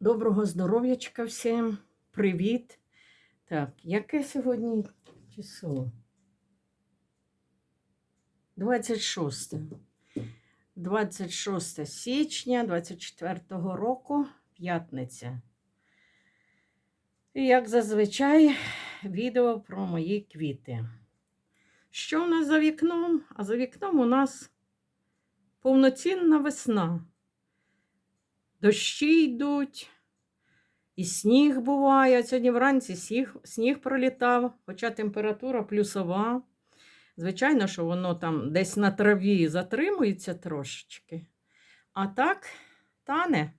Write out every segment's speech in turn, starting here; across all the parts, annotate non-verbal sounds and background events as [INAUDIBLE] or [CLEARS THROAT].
Доброго, здоров'ячка всім. Привіт. Так, яке сьогодні число? 26. 26 січня 24 року, п'ятниця. І як зазвичай, відео про мої квіти. Що у нас за вікном? А за вікном у нас повноцінна весна. Дощі йдуть, і сніг буває. Сьогодні вранці сніг, сніг пролітав, хоча температура плюсова. Звичайно, що воно там десь на траві затримується трошечки. А так тане.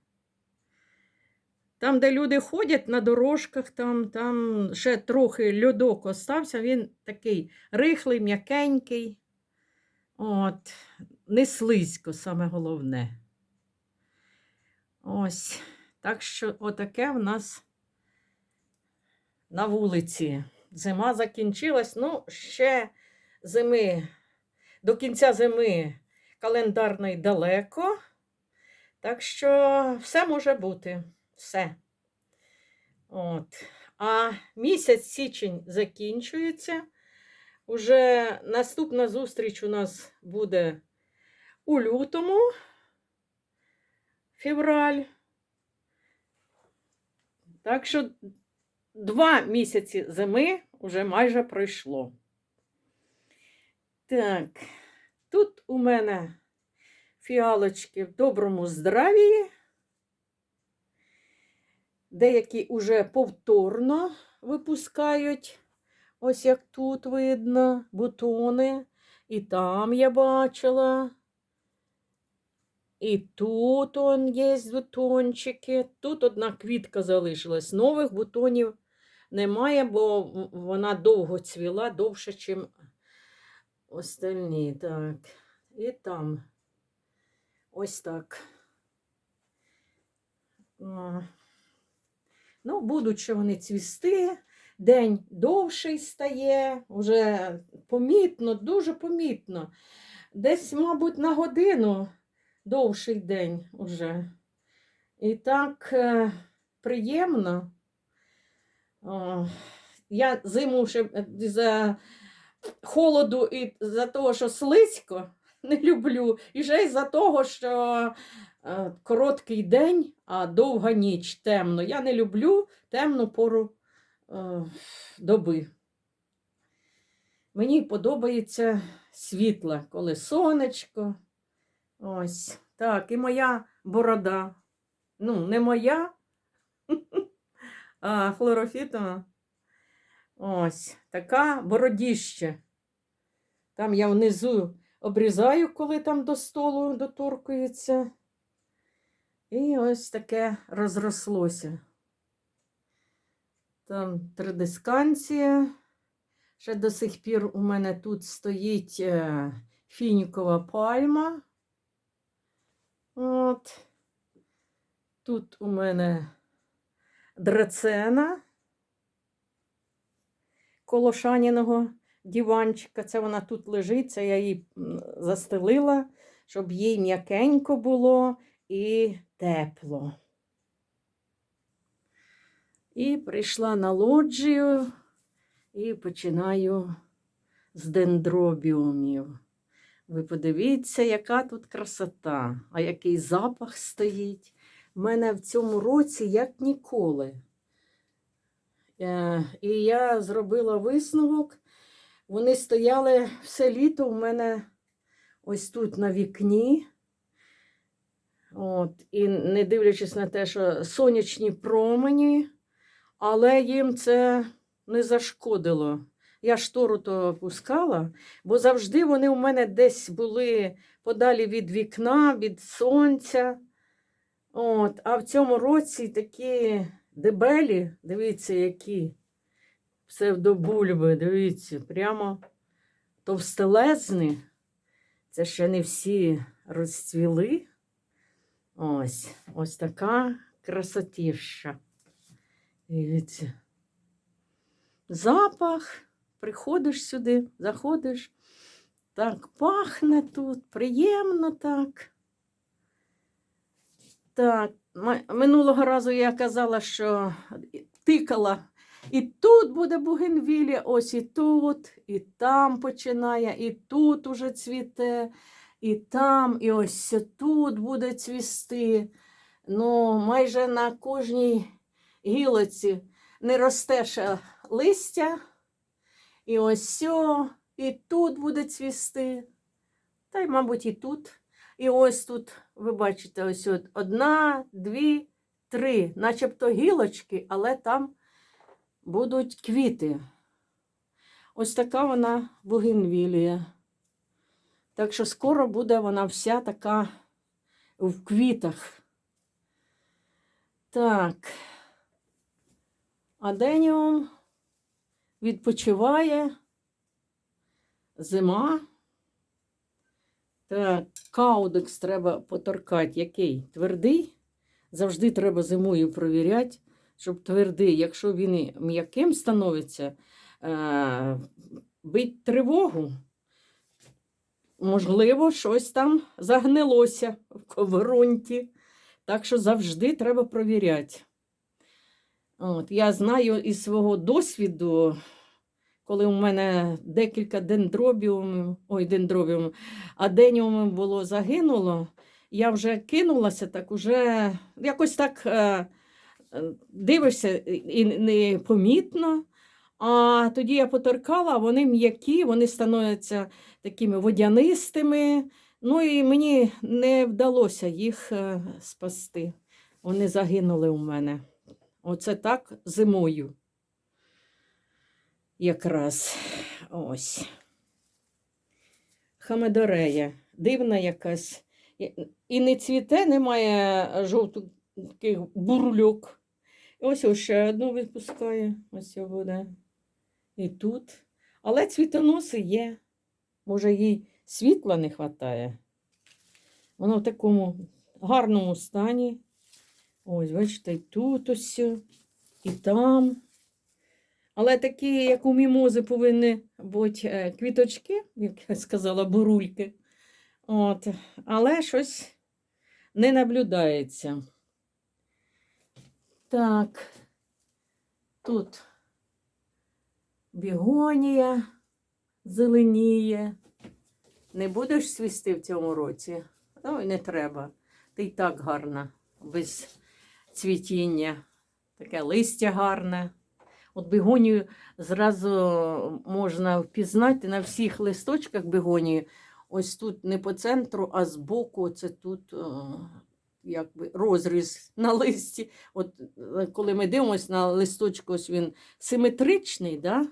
Там, де люди ходять на дорожках, там, там ще трохи льодок остався, він такий рихлий, м'якенький. От, не слизько, саме головне. Ось. Так що отаке в нас на вулиці. Зима закінчилась. Ну, ще зими, до кінця зими календарної далеко. Так що все може бути. Все. От. А місяць січень закінчується. Уже наступна зустріч у нас буде у лютому февраль. Так що два місяці зими вже майже пройшло. Так, тут у мене фіалочки в доброму здравії. Деякі уже повторно випускають, ось як тут видно, бутони. І там я бачила. І тут он є бутончики. Тут одна квітка залишилась. Нових бутонів немає, бо вона довго цвіла, довше, ніж остальні. Так. І там ось так. Ну, будуть ще вони цвісти. День довший стає, вже помітно, дуже помітно. Десь, мабуть, на годину довший день уже. І так е, приємно. Я зиму ще е, за холоду і за того, що слизько, [LAUGHS] не люблю. І ще й за того, що е, короткий день, а довга ніч темно. Я не люблю темну пору доби. Мені подобається світла, коли сонечко. Ось. Так, і моя борода. Ну, не моя, [LAUGHS] а хлорофітова. Ось, така бородіще. Там я внизу обрізаю, коли там до столу доторкується. І ось таке розрослося. Там традисканція. Ще до сих пір у мене тут стоїть е, фінікова пальма. От. Тут у мене драцена коло шаніного диванчика. Це вона тут лежить, це я її застелила, щоб їй м'якенько було і тепло. І прийшла на лоджію і починаю з дендробіумів. Ви подивіться, яка тут красота, а який запах стоїть. У мене в цьому році як ніколи. Е, І я зробила висновок. Вони стояли все літо у мене ось тут на вікні. От, і не дивлячись на те, що сонячні промені, але їм це не зашкодило. Я штору то опускала, бо завжди вони у мене десь були подалі від вікна, від сонця. От, а в цьому році такі дебелі, дивіться, які псевдобульби, дивіться, прямо товстелезні. Це ще не всі розцвіли. Ось, ось така красотіща. Дивіться. Запах. Приходиш сюди, заходиш. Так пахне тут, приємно так. Так, минулого разу я казала, що тикала. І тут буде бугенвілія, ось і тут, і там починає, і тут уже цвіте, і там, і ось тут буде цвісти. Ну, майже на кожній гілоці не росте ще листя, і ось і тут буде цвісти. Та й, мабуть, і тут. І ось тут, ви бачите, ось от одна, дві, три, начебто гілочки, але там будуть квіти. Ось така вона бугенвілія. Так що скоро буде вона вся така в квітах. Так. Аденіум відпочиває. Зима. Так, каудекс треба поторкати. Який? Твердий. Завжди треба зимою провіряти, щоб твердий, якщо він м'яким становиться, е, бить тривогу. Можливо, щось там загнилося в ґрунті. Так що завжди треба провіряти. От, я знаю із свого досвіду, коли у мене декілька дендробіумів, ой, дендробіумів, аденіумів було загинуло, я вже кинулася, так уже якось так е, дивишся і непомітно. А тоді я поторкала, вони м'які, вони становляться такими водянистими. Ну і мені не вдалося їх е, спасти. Вони загинули у мене. Оце так зимою. Якраз ось. Хамедорея. Дивна якась. І- не цвіте, немає жовтих бурлюк. Ось ось ще одну випускає. Ось його буде. І тут. Але цвітоноси є. Може, їй світла не вистачає. Воно в такому гарному стані. Ось, бачите, і тут ось, і там. Але такі, як у мімози, повинні бути е, квіточки, як я сказала, бурульки. От. Але щось не наблюдається. Так, тут бігонія зеленіє. Не будеш свісти в цьому році? Ой, не треба. Ти й так гарна, без цвітіння. Таке листя гарне. От бігонію зразу можна впізнати на всіх листочках бігонії. Ось тут не по центру, а збоку, це тут о, якби розріз на листі. От е, коли ми дивимося на листочку, ось він симетричний, да?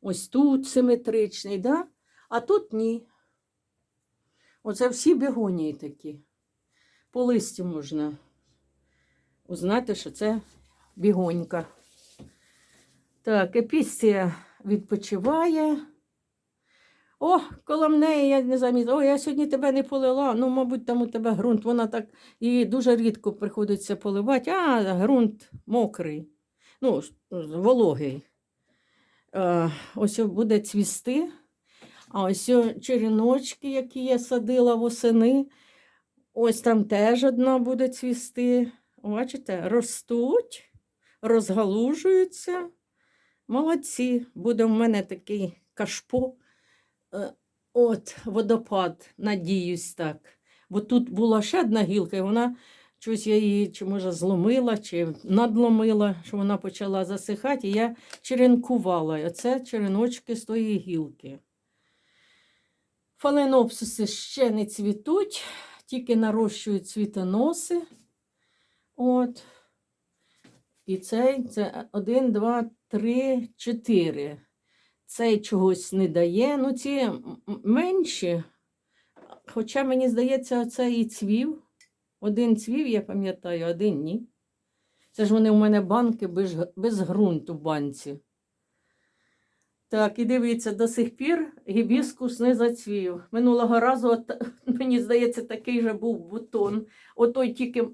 ось тут симетричний, да? а тут ні. Оце всі бігонії такі. По листю можна узнати, що це бігонька. Так, епісція відпочиває. О, коло неї я не замітила. О, я сьогодні тебе не полила. Ну, мабуть, там у тебе ґрунт. Вона так і дуже рідко приходиться поливати, а ґрунт мокрий, ну, вологий. Е, ось буде цвісти. А ось о черіночки, які я садила восени. Ось там теж одна буде цвісти. Бачите, ростуть, розгалужуються. Молодці. Буде в мене такий кашпо. Е, От, водопад, надіюсь так. Бо тут була ще одна гілка, і вона щось я її чи може зломила, чи надломила, що вона почала засихати, і я черенкувала. Оце череночки з тої гілки. Фаленопсиси ще не цвітуть, тільки нарощують цвітоноси. От. І цей це один, два, три, чотири. Цей чогось не дає. Ну, ці менші. Хоча мені здається, оцей і цвів. Один цвів, я пам'ятаю, один ні. Це ж вони у мене банки без, без ґрунту в банці. Так, і дивіться, до сих пір гібіскус не зацвів. Минулого разу, от, [LAUGHS] мені здається, такий же був бутон. Отой тільки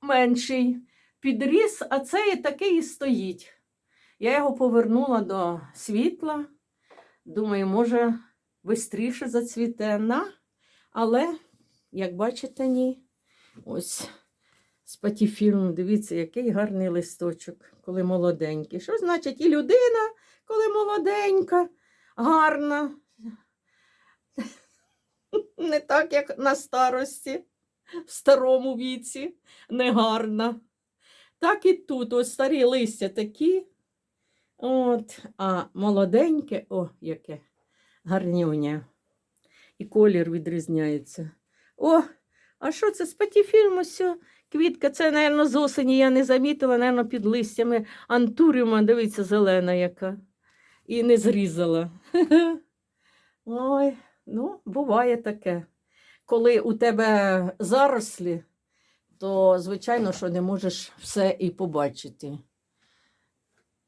менший підріс, а цей такий і стоїть. Я його повернула до світла. Думаю, може, швидше зацвіте на, але, як бачите, ні. Ось Спатіфільм, дивіться, який гарний листочок, коли молоденький. Що значить і людина, коли молоденька, гарна. [LAUGHS] Не так, як на старості, в старому віці, не гарна. Так і тут, ось старі листя такі. От, а молоденьке, о, яке гарнюня. І колір відрізняється. О, а що це з патіфільму? Сьо? Квітка, це, мабуть, з осені я не замітила, мабуть, під листями антуріума, дивіться, зелена яка. І не зрізала. [LAUGHS] Ой, ну, буває таке. Коли у тебе зарослі, то, звичайно, що не можеш все і побачити.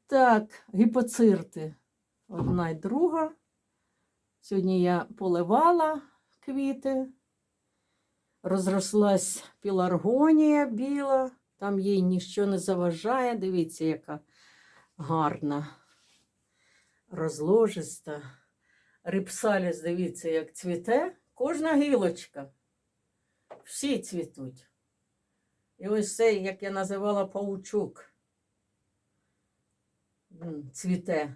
Так, гіпоцирти. Одна й друга. Сьогодні я поливала квіти. Розрослась піларгонія біла, там їй ніщо не заважає. Дивіться, яка гарна, розложиста. Рипсаліс, дивіться, як цвіте. Кожна гілочка. Всі цвітуть. І ось цей, як я називала паучок, цвіте.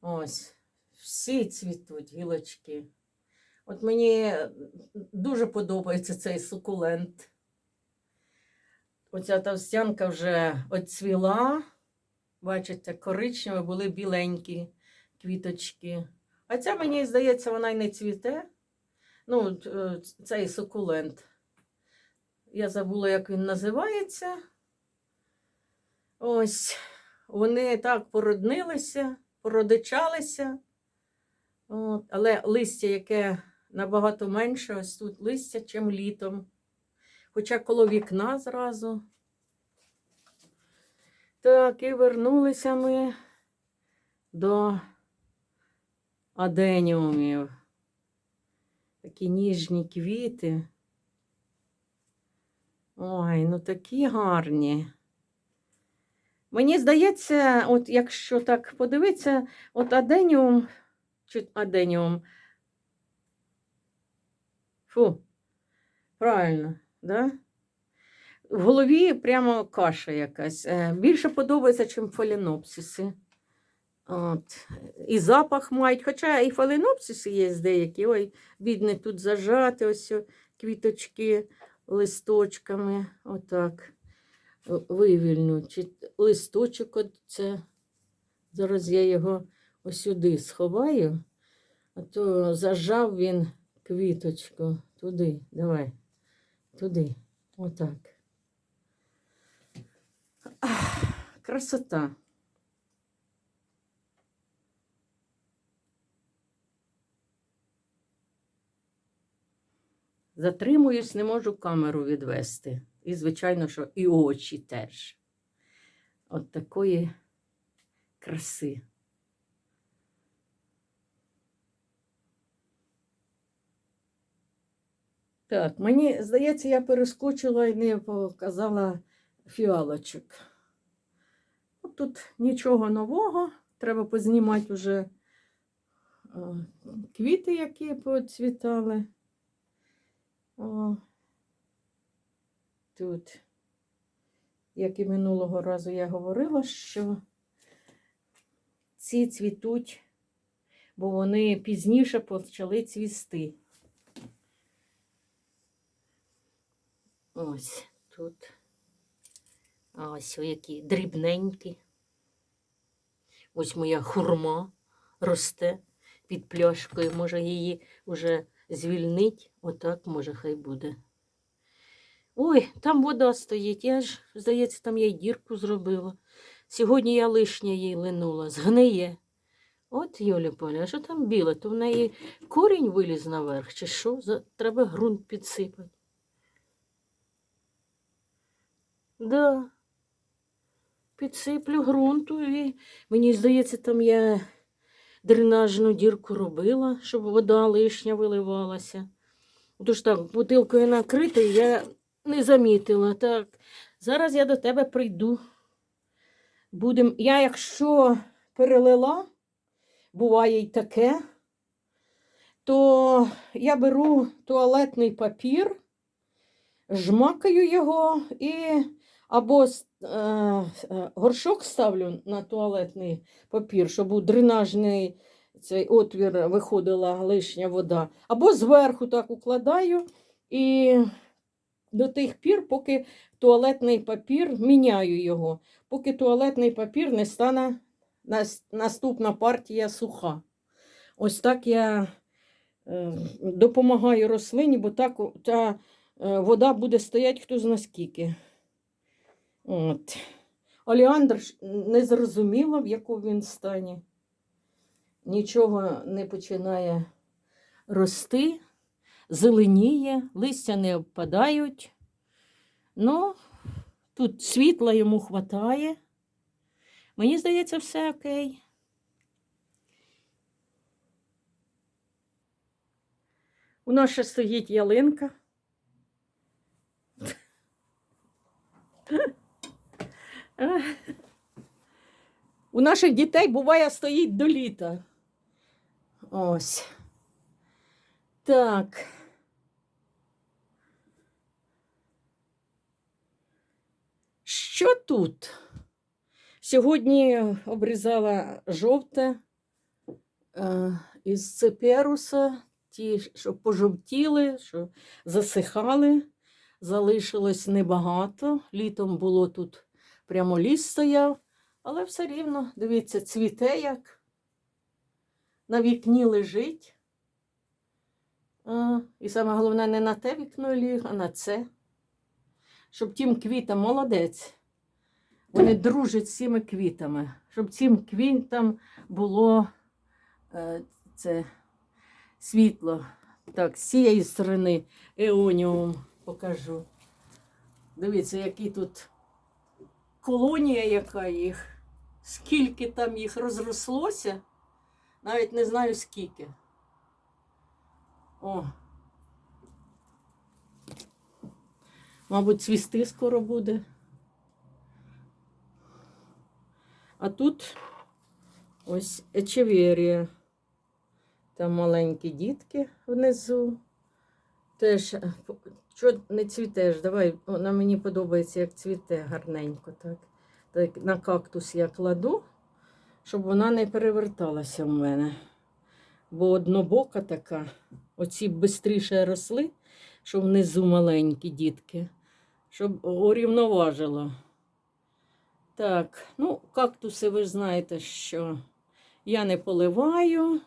Ось. Всі цвітуть гілочки. От мені дуже подобається цей сукулент. Оця товстянка вже оцвіла. Бачите, коричневі були біленькі квіточки. А ця, мені здається, вона й не цвіте. Ну, е, цей сукулент. Я забула, як він називається. Ось. Вони так породнилися, породичалися. От, але листя, яке набагато менше, ось тут листя, чим літом. Хоча коло вікна зразу. Так, і вернулися ми до аденіумів. Такі ніжні квіти. Ой, ну такі гарні. Мені здається, от якщо так подивитися, от аденіум чи аденіум. Фу, правильно, да? В голові прямо каша якась. Е, Більше подобається, ніж фалінопсиси. От. І запах мають, хоча і фаленопсиси є деякі. Ой, бідне тут зажати, ось квіточки листочками. Отак. О, Вивільну. Чи листочок оце. Зараз я його ось сюди сховаю, а то зажав він квіточку. Туди, давай. Туди. Отак. Красота. Затримуюсь, не можу камеру відвести. І, звичайно, що і очі теж. От такої краси. Так, мені здається, я перескочила і не показала фіалочок. От тут нічого нового. Треба познімати вже е, квіти, які поцвітали. О, тут, як і минулого разу я говорила, що ці цвітуть, бо вони пізніше почали цвісти. Ось тут. А ось які дрібненькі. Ось моя хурма росте під пляшкою. Може її вже звільнить. Отак, може, хай буде. Ой, там вода стоїть. Я ж, здається, там я й дірку зробила. Сьогодні я лишня їй линула, згниє. От, Юля Поля, а що там біле? То в неї корінь виліз наверх, чи що? Треба ґрунт підсипати. Да. Підсиплю ґрунту і мені здається, там я дренажну дірку робила, щоб вода лишня виливалася. Тож так, бутилкою накрита, я не замітила. Так, зараз я до тебе прийду. Будем... Я, якщо перелила, буває й таке, то я беру туалетний папір, жмакаю його і або е, е, горшок ставлю на туалетний папір, щоб у дренажний цей отвір виходила лишня вода, або зверху так укладаю і до тих пір, поки туалетний папір міняю його, поки туалетний папір не стане наступна партія суха. Ось так я е, допомагаю рослині, бо так та е, вода буде стояти хто зна скільки. От. Оліандр не зрозуміло, в якому він стані. Нічого не починає рости, зеленіє, листя не обпадають. Ну, тут світла йому хватає. Мені здається, все окей. У нас ще стоїть ялинка. У наших дітей буває стоїть до літа. Ось. Так. Що тут? Сьогодні обрізала жовте е, із цеперуса, ті, що пожовтіли, що засихали. Залишилось небагато. Літом було тут прямо ліс стояв, але все рівно, дивіться, цвіте як. На вікні лежить. І саме головне, не на те вікно ліг, а на це. Щоб тим квітам молодець. Вони дружать з цими квітами. Щоб цим квітам було е, це світло. Так, з цієї сторони еоніум покажу. Дивіться, які тут колонія, яка їх, скільки там їх розрослося. Навіть не знаю скільки. О. Мабуть, цвісти скоро буде. А тут ось ечеверія. Там маленькі дітки внизу. Теж, е, що не цвітеш? Давай, вона мені подобається, як цвіте гарненько. Так. так на кактус я кладу, щоб вона не переверталася в мене. Бо однобока така, оці швидше росли, що внизу маленькі дітки, щоб урівноважило. Так, ну, кактуси, ви знаєте, що я не поливаю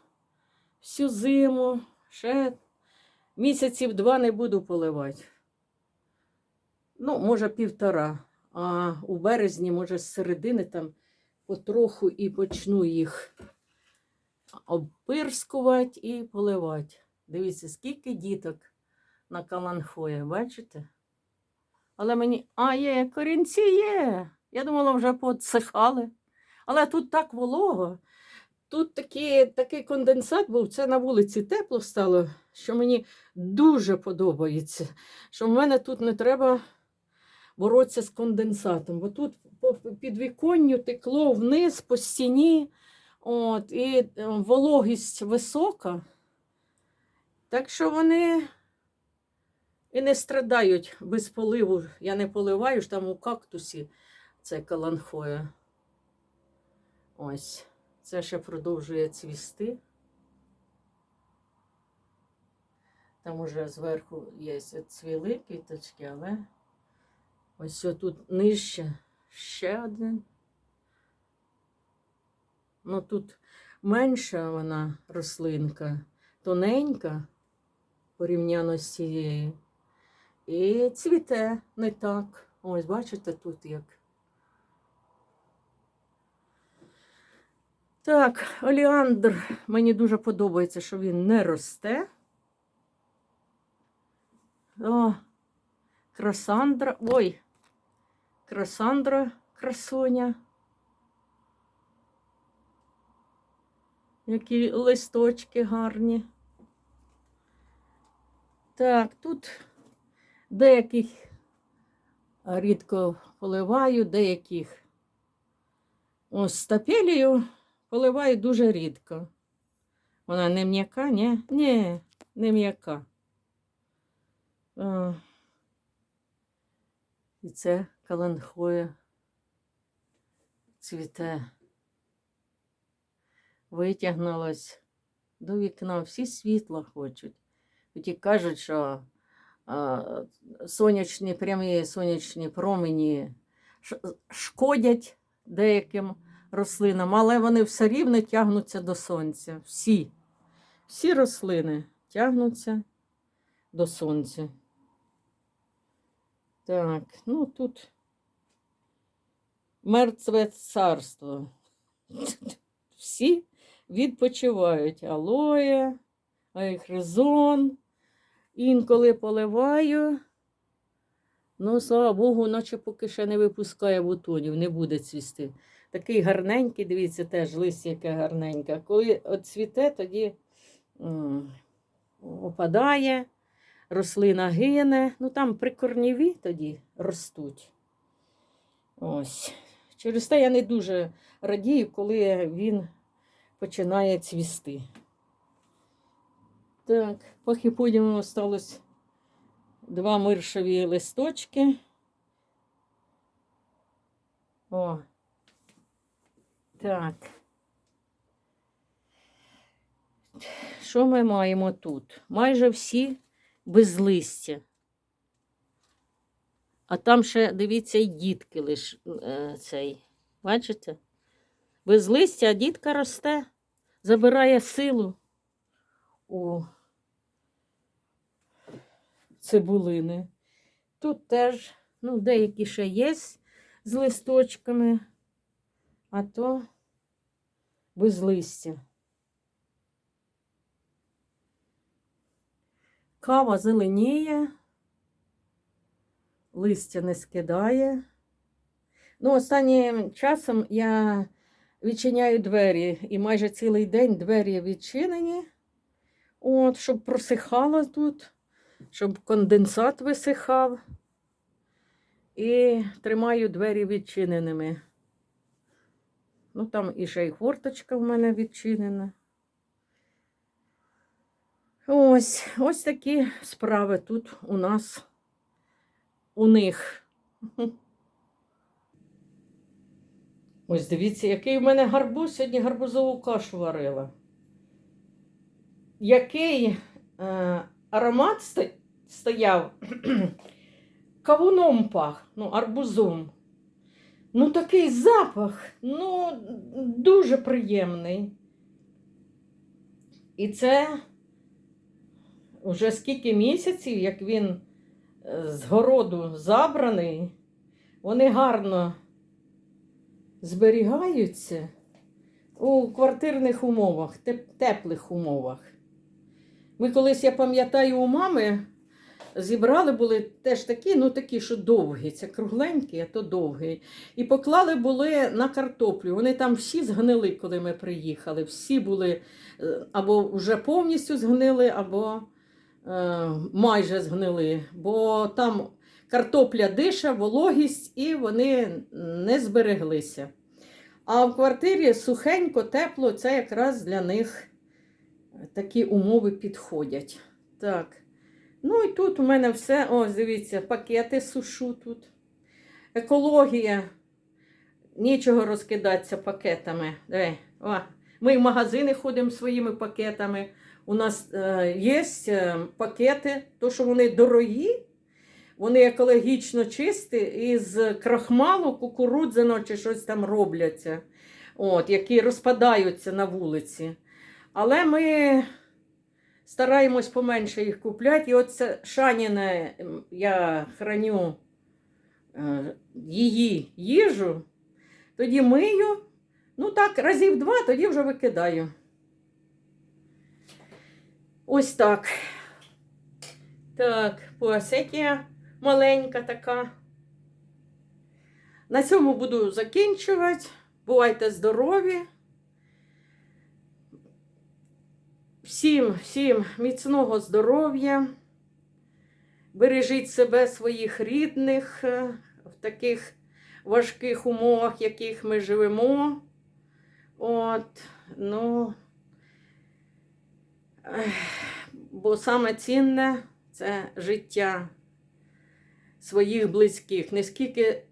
всю зиму. Ще місяців два не буду поливати. Ну, може, півтора. А у березні, може, з середини там потроху і почну їх обпирскувати і поливати. Дивіться, скільки діток на каланхоє, бачите? Але мені. А, є, корінці є. Я думала, вже поотсихали. Але тут так волого. Тут такий, такий конденсат був, це на вулиці тепло стало, що мені дуже подобається. Що в мене тут не треба боротися з конденсатом, бо тут по підвіконню текло вниз по стіні, от, і е, вологість висока. Так що вони і не страдають без поливу. Я не поливаю ж там у кактусі це каланхоя. Ось. Це ще продовжує цвісти. Там уже зверху є цвіли квіточки, але ось тут нижче ще один. Ну тут менша вона рослинка, тоненька порівняно з цією. І цвіте не так. Ось, бачите, тут як. Так, оліандр мені дуже подобається, що він не росте. О, красандра. Ой, красандра красуня. Які листочки гарні. Так, тут деяких рідко поливаю, деяких ось стапелію поливаю дуже рідко. Вона не м'яка, ні? Ні, не м'яка. І це каланхоя цвіте. Витягнулось до вікна. Всі світла хочуть. Тоді кажуть, що сонячні прямі сонячні промені шкодять деяким рослинам, але вони все рівно тягнуться до сонця. Всі. Всі рослини тягнуться до сонця. Так, ну тут мертве царство. Всі відпочивають алоє, айхризон. Інколи поливаю. Ну, слава Богу, наче поки ще не випускає бутонів, не буде цвісти. Такий гарненький, дивіться, теж листя яке гарненьке. Коли цвіте, тоді опадає, рослина гине. Ну там прикорніві тоді ростуть. Ось. Через те я не дуже радію, коли він починає цвісти. Так, поки потім осталось два миршові листочки. О. Так. Що ми маємо тут? Майже всі без листя. А там ще, дивіться, і дітки лиш е, цей. Бачите? Без листя, а дітка росте, забирає силу у цибулини. Тут теж, ну, деякі ще є з листочками, а то без листя. Кава зеленіє, листя не скидає. Ну, останнім часом я відчиняю двері, і майже цілий день двері відчинені, от, щоб просихало тут, щоб конденсат висихав. І тримаю двері відчиненими. Ну, там і ще й хворточка в мене відчинена. Ось, ось такі справи тут у нас, у них. Ось дивіться, який в мене гарбуз, сьогодні гарбузову кашу варила. Який е, аромат стояв, [CLEARS THROAT] кавуном пах, ну, арбузом. Ну, такий запах, ну, дуже приємний. І це вже скільки місяців, як він е, з городу забраний, вони гарно зберігаються у квартирних умовах, теплих умовах. Ми колись, я пам'ятаю, у мами зібрали були теж такі, ну такі, що довгі, це кругленькі, а то довгі. І поклали були на картоплю. Вони там всі згнили, коли ми приїхали. Всі були е, або вже повністю згнили, або е, майже згнили. Бо там картопля диша, вологість, і вони не збереглися. А в квартирі сухенько, тепло, це якраз для них такі умови підходять. Так. Ну і тут у мене все, ось дивіться, пакети сушу тут. Екологія. Нічого розкидатися пакетами. Диви, О, ми в магазини ходимо своїми пакетами. У нас е, є е, пакети, то що вони дорогі, вони екологічно чисті, із крахмалу, кукурудзяного чи щось там робляться, от, які розпадаються на вулиці. Але ми стараємось поменше їх купляти. І от це Шаніне я храню е, її їжу, тоді мию. Ну так, разів два, тоді вже викидаю. Ось так. Так, пуасекія маленька така. На цьому буду закінчувати. Бувайте здорові. Всім, всім міцного здоров'я. Бережіть себе, своїх рідних е, в таких важких умовах, в яких ми живемо. От, ну, бо саме цінне це життя. своїх близьких, не скільки ем,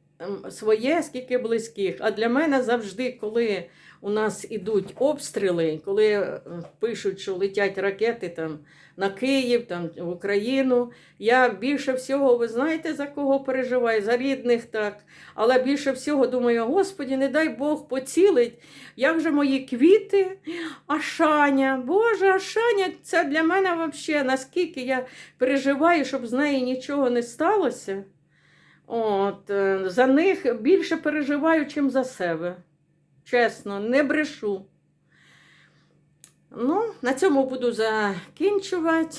своє, скільки близьких. А для мене завжди, коли у нас ідуть обстріли, коли е, пишуть, що летять ракети там на Київ, там в Україну. Я більше всього, ви знаєте, за кого переживаю? За рідних так. Але більше всього думаю, Господі, не дай Бог поцілить. Як же мої квіти? А Шаня, Боже, а Шаня, це для мене взагалі, наскільки я переживаю, щоб з нею нічого не сталося. От, е, за них більше переживаю, чим за себе. Чесно, не брешу. Ну, на цьому буду закінчувати.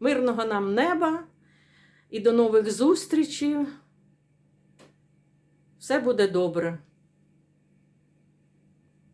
Мирного нам неба і до нових зустрічей. Все буде добре.